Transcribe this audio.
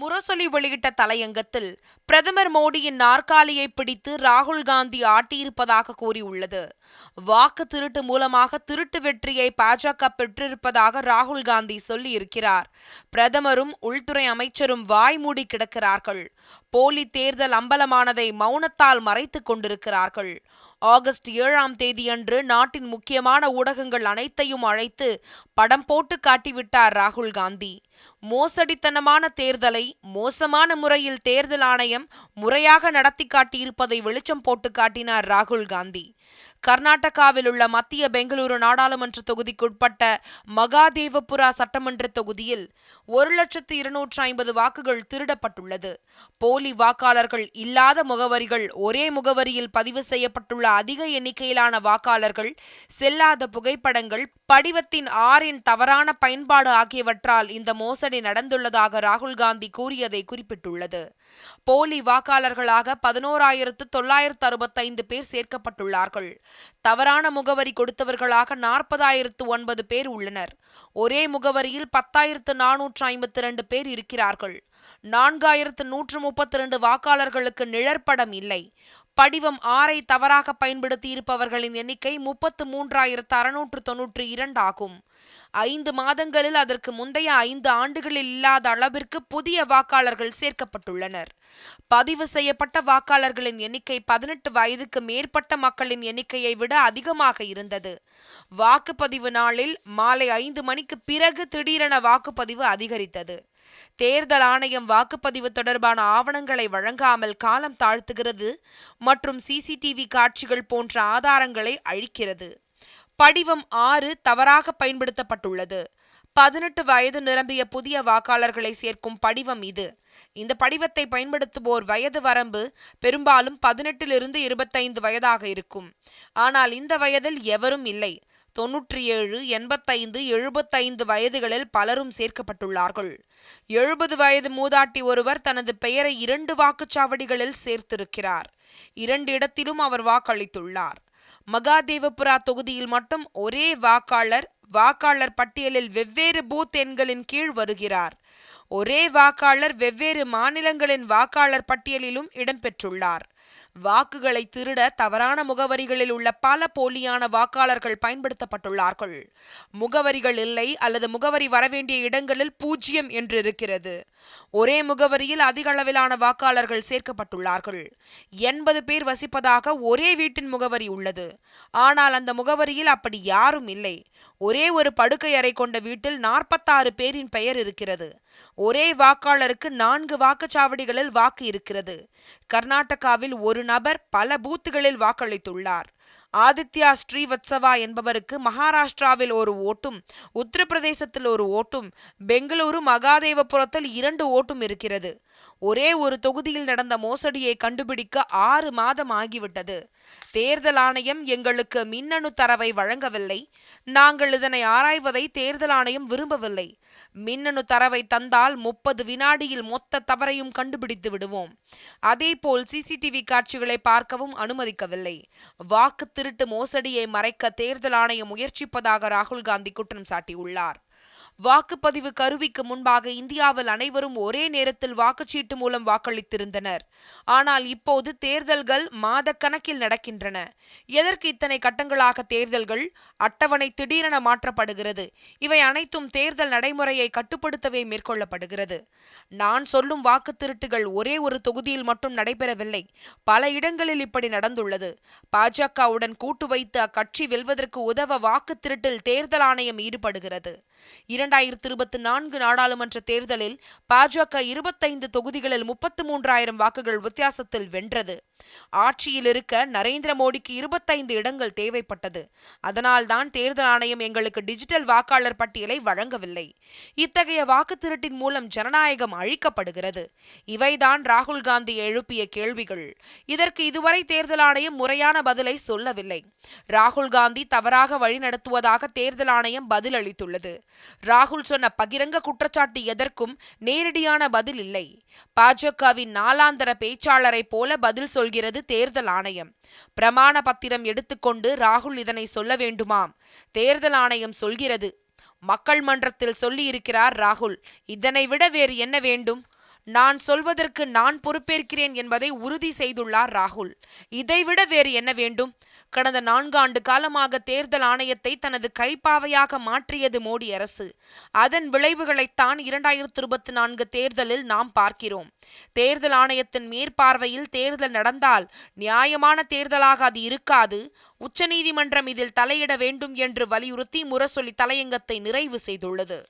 முரசொலி வெளியிட்ட தலையங்கத்தில் பிரதமர் மோடியின் நாற்காலியை பிடித்து ராகுல் காந்தி ஆட்டியிருப்பதாக கூறியுள்ளது. வாக்கு திருட்டு மூலமாக திருட்டு வெற்றியை பாஜக பெற்றிருப்பதாக ராகுல் காந்தி சொல்லியிருக்கிறார். பிரதமரும் உள்துறை அமைச்சரும் வாய்மூடி கிடக்கிறார்கள். போலி தேர்தல் அம்பலமானதை மௌனத்தால் மறைத்துக் கொண்டிருக்கிறார்கள். ஆகஸ்ட் ஏழாம் தேதியன்று நாட்டின் முக்கியமான ஊடகங்கள் அனைத்தையும் அழைத்து படம் போட்டு காட்டிவிட்டார் ராகுல் காந்தி. மோசடித்தனமான தேர்தலை மோசமான முறையில் தேர்தல் ஆணையம் முறையாக நடத்தி காட்டியிருப்பதை வெளிச்சம் போட்டு காட்டினார் ராகுல் காந்தி. கர்நாடகாவில் உள்ள மத்திய பெங்களூரு நாடாளுமன்ற தொகுதிக்குட்பட்ட மகாதேவபுரா சட்டமன்ற தொகுதியில் ஒரு லட்சத்து இருநூற்று ஐம்பது வாக்குகள் திருடப்பட்டுள்ளது. போலி வாக்காளர்கள் இல்லாத முகவரிகள் ஒரே முகவரியில் பதிவு செய்யப்பட்டுள்ள அதிக எண்ணிக்கையிலான வாக்காளர்கள் செல்லாத புகைப்படங்கள் படிவத்தின் ஆறின் தவறான பயன்பாடு ஆகியவற்றால் இந்த மோசடி நடந்துள்ளதாக ராகுல் காந்தி கூறியதை குறிப்பிட்டுள்ளது. போலி வாக்காளர்களாக பதினோராயிரத்து தொள்ளாயிரத்து அறுபத்தைந்து பேர் சேர்க்கப்பட்டுள்ளார்கள். தவறான முகவரி கொடுத்தவர்களாக நாற்பதாயிரத்து ஒன்பது பேர் உள்ளனர். ஒரே முகவரியில் பத்தாயிரத்து நானூற்று ஐம்பத்தி ரெண்டு பேர் இருக்கிறார்கள். நான்காயிரத்து நூற்று முப்பத்தி ரெண்டு வாக்காளர்களுக்கு நிழற்படம் இல்லை. படிவம் ஆறை தவறாக பயன்படுத்தி இருப்பவர்களின் எண்ணிக்கை முப்பத்து மூன்றாயிரத்து அறுநூற்று தொன்னூற்று இரண்டு ஆகும். ஐந்து மாதங்களில் அதற்கு முந்தைய ஐந்து ஆண்டுகளில் இல்லாத அளவிற்கு புதிய வாக்காளர்கள் சேர்க்கப்பட்டுள்ளனர். பதிவு செய்யப்பட்ட வாக்காளர்களின் எண்ணிக்கை பதினெட்டு வயதுக்கு மேற்பட்ட மக்களின் எண்ணிக்கையை விட அதிகமாக இருந்தது. வாக்குப்பதிவு நாளில் மாலை ஐந்து மணிக்கு பிறகு திடீரென வாக்குப்பதிவு அதிகரித்தது. தேர்தல் ஆணையம் வாக்குப்பதிவு தொடர்பான ஆவணங்களை வழங்காமல் காலம் தாழ்த்துகிறது மற்றும் சிசிடிவி காட்சிகள் போன்ற ஆதாரங்களை அழிக்கிறது. படிவம் ஆறு தவறாக பயன்படுத்தப்பட்டுள்ளது. பதினெட்டு வயது நிரம்பிய புதிய வாக்காளர்களை சேர்க்கும் படிவம் இது. இந்த படிவத்தை பயன்படுத்துவோர் வயது வரம்பு பெரும்பாலும் பதினெட்டிலிருந்து இருபத்தைந்து வயதாக இருக்கும். ஆனால் இந்த வயதில் எவரும் இல்லை. தொன்னூற்றி ஏழு எண்பத்தைந்து எழுபத்தைந்து வயதுகளில் பலரும் சேர்க்கப்பட்டுள்ளார்கள். எழுபது வயது மூதாட்டி ஒருவர் தனது பெயரை இரண்டு வாக்குச்சாவடிகளில் சேர்த்திருக்கிறார். இரண்டு இடத்திலும் அவர் வாக்களித்துள்ளார். மகாதேவபுரா தொகுதியில் மட்டும் ஒரே வாக்காளர் வாக்காளர் பட்டியலில் வெவ்வேறு பூத் எண்களின் கீழ் வருகிறார். ஒரே வாக்காளர் வெவ்வேறு மாநிலங்களின் வாக்காளர் பட்டியலிலும் இடம்பெற்றுள்ளார் வாக்குகளை திருட தவறான முகவரிகளில் உள்ள பல போலியான வாக்காளர்கள் பயன்படுத்தப்பட்டுள்ளார்கள். முகவரிகள் இல்லை அல்லது முகவரி வரவேண்டிய இடங்களில் பூஜ்ஜியம் என்று இருக்கிறது. ஒரே முகவரியில் அதிக அளவிலான வாக்காளர்கள் சேர்க்கப்பட்டுள்ளார்கள். எண்பது பேர் வசிப்பதாக ஒரே வீட்டின் முகவரி உள்ளது. ஆனால் அந்த முகவரியில் அப்படி யாரும் இல்லை. ஒரே ஒரு படுக்கை அறை கொண்ட வீட்டில் நாற்பத்தாறு பேரின் பெயர் இருக்கிறது. ஒரே வாக்காளருக்கு நான்கு வாக்குச்சாவடிகளில் வாக்கு இருக்கிறது. கர்நாடகாவில் ஒரு நபர் பல பூத்துகளில் வாக்களித்துள்ளார். ஆதித்யா ஸ்ரீவத்சவா என்பவருக்கு மகாராஷ்டிராவில் ஒரு ஓட்டும் உத்தரப்பிரதேசத்தில் ஒரு ஓட்டும் பெங்களூரு மகாதேவபுரத்தில் இரண்டு ஓட்டும் இருக்கிறது. ஒரே ஒரு தொகுதியில் நடந்த மோசடியை கண்டுபிடிக்க ஆறு மாதம் ஆகிவிட்டது. தேர்தல் ஆணையம் எங்களுக்கு மின்னணு தரவை வழங்கவில்லை. நாங்கள் இதனை ஆராய்வதை தேர்தல் ஆணையம் விரும்பவில்லை. மின்னணு தரவை தந்தால் முப்பது வினாடியில் மொத்த தவறையும் கண்டுபிடித்து விடுவோம். அதேபோல் சிசிடிவி காட்சிகளை பார்க்கவும் அனுமதிக்கவில்லை. வாக்கு திருட்டு மோசடியை மறைக்க தேர்தல் ஆணையம் முயற்சிப்பதாக ராகுல் காந்தி குற்றம் சாட்டியுள்ளார். வாக்குப்பதிவு கருவிக்கு முன்பாக இந்தியாவில் அனைவரும் ஒரே நேரத்தில் வாக்குச்சீட்டு மூலம் வாக்களித்திருந்தனர். ஆனால் இப்போது தேர்தல்கள் மாதக்கணக்கில் நடக்கின்றன. எதற்கு இத்தனை கட்டங்களாக தேர்தல்கள்? அட்டவணை திடீரென மாற்றப்படுகிறது. இவை அனைத்தும் தேர்தல் நடைமுறையை கட்டுப்படுத்தவே மேற்கொள்ளப்படுகிறது. நான் சொல்லும் வாக்கு திருட்டுகள் ஒரே ஒரு தொகுதியில் மட்டும் நடைபெறவில்லை. பல இடங்களில் இப்படி நடந்துள்ளது. பாஜகவுடன் கூட்டு வைத்து அக்கட்சி வெல்வதற்கு உதவ வாக்கு திருட்டில் தேர்தல் ஆணையம் ஈடுபடுகிறது. இரண்டாயிரத்தி இருபத்தி நான்கு நாடாளுமன்ற தேர்தலில் பாஜக இருபத்தைந்து தொகுதிகளில் முப்பத்து மூன்றாயிரம் வாக்குகள் வித்தியாசத்தில் வென்றது. ஆட்சியில் இருக்க நரேந்திர மோடிக்கு இருபத்தைந்து இடங்கள் தேவைப்பட்டது. அதனால்தான் தேர்தல் ஆணையம் எங்களுக்கு டிஜிட்டல் வாக்காளர் பட்டியலை வழங்கவில்லை. இத்தகைய வாக்கு திருட்டின் மூலம் ஜனநாயகம் அழிக்கப்படுகிறது. இவைதான் ராகுல் காந்தி எழுப்பிய கேள்விகள். இதற்கு இதுவரை தேர்தல் ஆணையம் முறையான பதிலை சொல்லவில்லை. ராகுல் காந்தி தவறாக வழிநடத்துவதாக தேர்தல் ஆணையம் பதிலளித்துள்ளது. ராகுல் சொன்ன பகிரங்க குற்றச்சாட்டு எதற்கும் நேரடியான பதில் இல்லை. பாஜகவின் நாளாந்தர பேச்சாளரை போல பதில் சொல்கிறது தேர்தல் ஆணையம். பிரமாண பத்திரம் எடுத்துக்கொண்டு ராகுல் இதனை சொல்ல வேண்டுமாம். தேர்தல் ஆணையம் சொல்கிறது மக்கள் மன்றத்தில் சொல்லியிருக்கிறார் ராகுல் இதனை விட வேறு என்ன வேண்டும்? நான் சொல்வதற்கு நான் பொறுப்பேற்கிறேன் என்பதை உறுதி செய்துள்ளார் ராகுல். இதைவிட வேறு என்ன வேண்டும்? கடந்த நான்காண்டு காலமாக தேர்தல் ஆணையத்தை தனது கைப்பாவையாக மாற்றியது மோடி அரசு. அதன் விளைவுகளைத்தான் இரண்டாயிரத்தி இருபத்தி நான்கு தேர்தலில் நாம் பார்க்கிறோம். தேர்தல் ஆணையத்தின் மேற்பார்வையில் தேர்தல் நடந்தால் நியாயமான தேர்தலாக அது இருக்காது. உச்சநீதிமன்றம் இதில் தலையிட வேண்டும் என்று வலியுறுத்தி முரசொலி தலையங்கத்தை நிறைவு செய்துள்ளது.